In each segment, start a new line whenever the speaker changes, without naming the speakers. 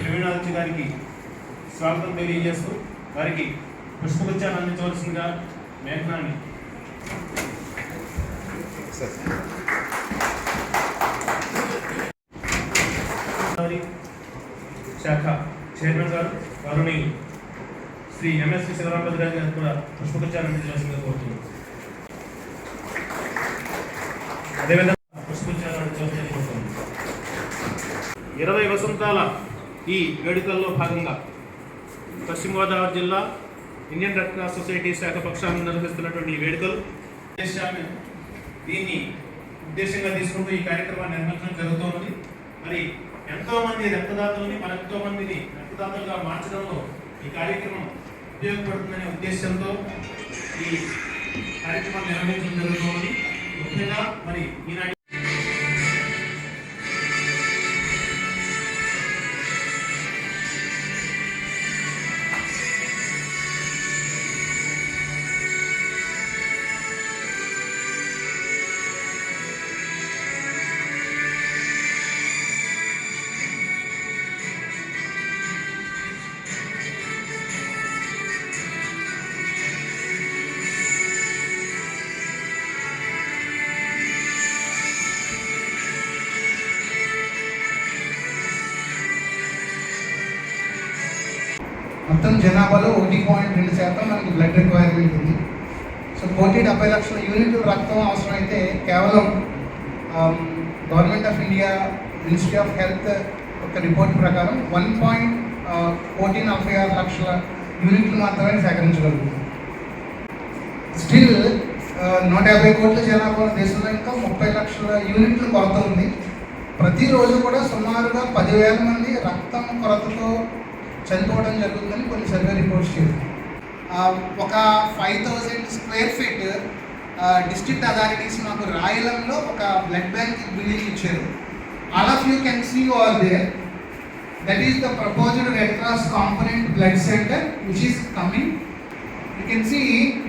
ప్రవీణాదిత్య గారికి స్వాగతం తెలియజేస్తూ వారికి పుష్పగుచ్చాన్ని అందించవలసిందిగా మేఘనాన్ని? శాఖ చైర్మన్ గారు వారిని శ్రీ ఎంఎస్వి శివరామభద్రాజు గారు కూడా పుష్పగుచ్చాన్ని అందించవలసిందిగా కోరుతున్నాను అదేవిధంగా పుష్పగుచ్చాన్ని అందించవలసిందిగా కోరుతున్నాను ఇరవై వసంతాల ఈ వేడుకల్లో భాగంగా పశ్చిమ గోదావరి జిల్లా ఇండియన్ రెడ్ క్రాస్ సొసైటీ శాఖ పక్షాన్ని నిర్వహిస్తున్నటువంటి ఈ వేడుకలు. ఉద్దేశాన్ని దీన్ని ఉద్దేశంగా తీసుకుంటూ ఈ కార్యక్రమాన్ని నిర్వహించడం జరుగుతున్నది మరి ఎంతో మంది రక్తదాతలని మన మందిని రక్తదాతలుగా మార్చడంలో ఈ కార్యక్రమం ఉపయోగపడుతుందనే ఉద్దేశంతో ఈ కార్యక్రమాన్ని నిర్వహించడం జరుగుతున్నది ముఖ్యంగా మరి ఈనాటి
మొత్తం జనాభాలో ఒకటి పాయింట్ రెండు శాతం మనకి బ్లడ్ రిక్వైర్మెంట్ ఉంది. సో కోటి డెబ్బై లక్షల యూనిట్లు రక్తం అవసరమైతే కేవలం government of India ministry of health ఒక రిపోర్ట్ ప్రకారం వన్ పాయింట్ కోటి నలభై ఆరు లక్షల యూనిట్లు మాత్రమే సేకరించగలుగుతుంది స్టిల్ నూట యాభై కోట్ల జనాభా దేశంలో ఇంకా ముప్పై లక్షల యూనిట్లు కొరత ఉంది. ప్రతిరోజు కూడా సుమారుగా పదివేల మంది రక్తం కొరతతో చనిపోవడం జరుగుతుందని కొన్ని సర్వే రిపోర్ట్స్ చేయాలి ఒక five thousand square feet district authorities మాకు రాయలంలో ఒక బ్లడ్ బ్యాంక్ బిల్డింగ్ ఇచ్చారు. All of you can see all they that is the proposal red cross component blood centre which is coming you can see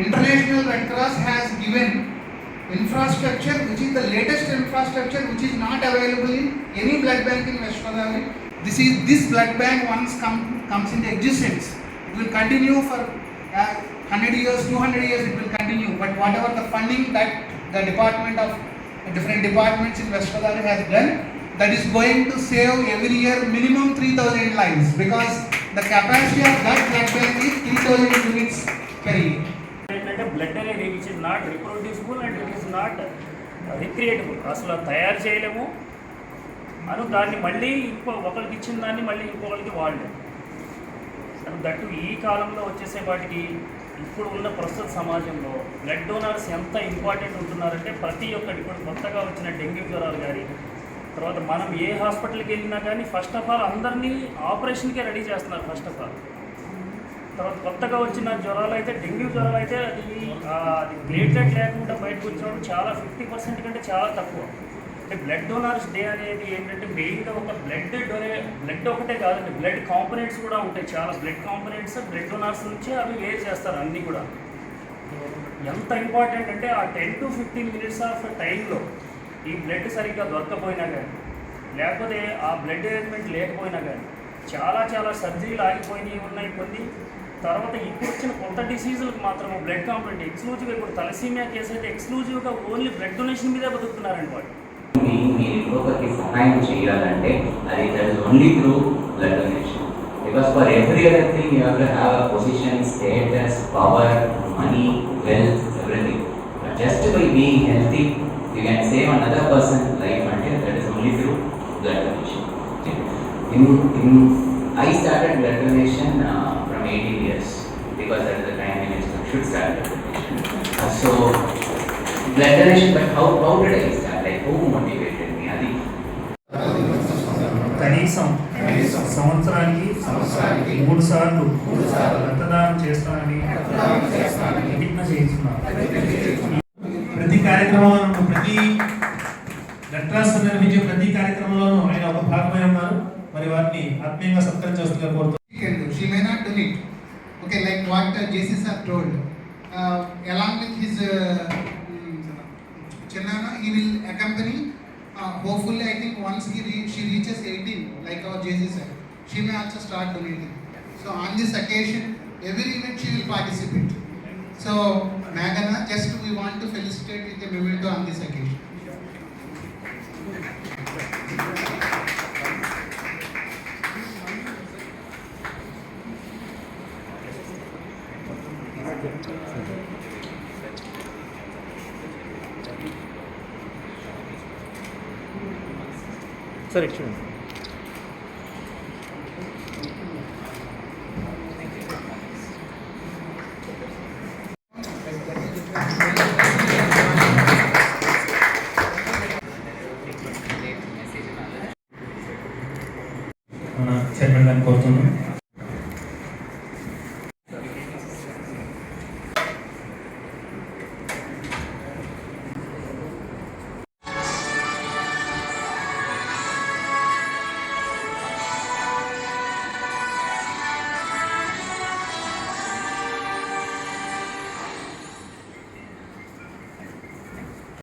international red cross has given infrastructure which is the latest infrastructure which is not available in any blood bank in west Godavari this is this blood bank once come, comes into existence it will continue for uh, 100 years 200 years it will continue but whatever the funding that the department of different departments in west godavari has done that is going to save every year minimum 3000 lives because the capacity of that blood bank is 3000 units per year
ఏంటంటే blood అనేది which is not reproducible and it is not recreatable అసలు తయారు చేయలేము అను దాన్ని మళ్ళీ ఇంకో ఒకరికి ఇచ్చిన దాన్ని మళ్ళీ ఇంకొకరికి వాడలేము అండ్ దట్టు ఈ కాలంలో వచ్చేసేపాటికి ఇప్పుడు ఉన్న ప్రస్తుత సమాజంలో బ్లడ్ డోనర్స్ ఎంత ఇంపార్టెంట్ ఉంటున్నారంటే ప్రతి ఒక్కటి ఇప్పుడు కొత్తగా వచ్చిన డెంగ్యూ జ్వరాలు కానీ తర్వాత మనం ఏ హాస్పిటల్కి వెళ్ళినా కానీ ఫస్ట్ ఆఫ్ ఆల్ అందరినీ ఆపరేషన్కే రెడీ చేస్తున్నారు ఫస్ట్ ఆఫ్ ఆల్. తర్వాత కొత్తగా వచ్చిన జ్వరాలు అయితే డెంగ్యూ జ్వరాలు అయితే అది అది ప్లేట్లెట్ లేకుండా బయటకు వచ్చినప్పుడు చాలా ఫిఫ్టీ పర్సెంట్ కంటే చాలా తక్కువ. అంటే బ్లడ్ డోనర్స్ డే అనేది ఏంటంటే మెయిన్గా ఒక బ్లడ్ డొనే బ్లడ్ ఒకటే కాదండి బ్లడ్ కాంపనెంట్స్ కూడా ఉంటాయి. చాలా బ్లడ్ కాంపనెంట్స్ బ్లడ్ డోనర్స్ నుంచి అవి వేర్ చేస్తారు అన్నీ కూడా. ఎంత ఇంపార్టెంట్ అంటే ఆ ten to fifteen minutes of టైంలో ఈ బ్లడ్ సరిగ్గా దొరకపోయినా కానీ లేకపోతే ఆ బ్లడ్ అరేంజ్మెంట్ లేకపోయినా కానీ చాలా చాలా సర్జరీలు ఆగిపోయినాయి ఉన్నాయి కొన్ని. తర్వాత ఇప్పుడు వచ్చిన కొత్త డిసీజులకు మాత్రం బ్లడ్ కాంపౌండ్ ఎక్స్క్లూజివ్గా ఇప్పుడు తలసీమియా కేసు అయితే ఎక్స్క్లూజివ్గా ఓన్లీ బ్లడ్ డొనేషన్ మీదే బతుకుతున్నారండి వాళ్ళు.
మీరు ఇంకొకరికి సహాయం చేయాలంటే అది that is only through blood donation because for every other thing you have to have a position status power money wealth everything but just by being healthy you can save another person life అంటే that is only through blood donation in in I started blood donation from eighteen years because that is the time in which should start so blood donation, but how, how did I start? Who motivated me? Adi.
కనీసం సంవత్సరానికి
సంవత్సరానికి
మూడు సార్లు
మూడు సార్లు
రక్తదానం చేస్తానని ప్రతిజ్ఞ చేస్తున్నాను. ప్రతి కార్యక్రమంలోనూ ప్రతి క్రాస్ నిర్వహించే ప్రతి కార్యక్రమంలోనూ ఆయన ఒక భాగమై ఉన్నారు మరి వారిని ఆత్మీయంగా సత్కరించవలసిందిగా కోరుతున్నాను.
She may not donate. Okay, like what uh, JC sir told. Uh, along with his uh, mm, Chennana, he will accompany. Uh, hopefully, I think once he re- she reaches 18, like our JC sir, she may also start donating. So on this occasion, every event she will participate. So Magana, just we want to felicitate with a memento on this occasion.
Sir ఇటు చూడండి
chairman గారిని కోరుతున్నాం.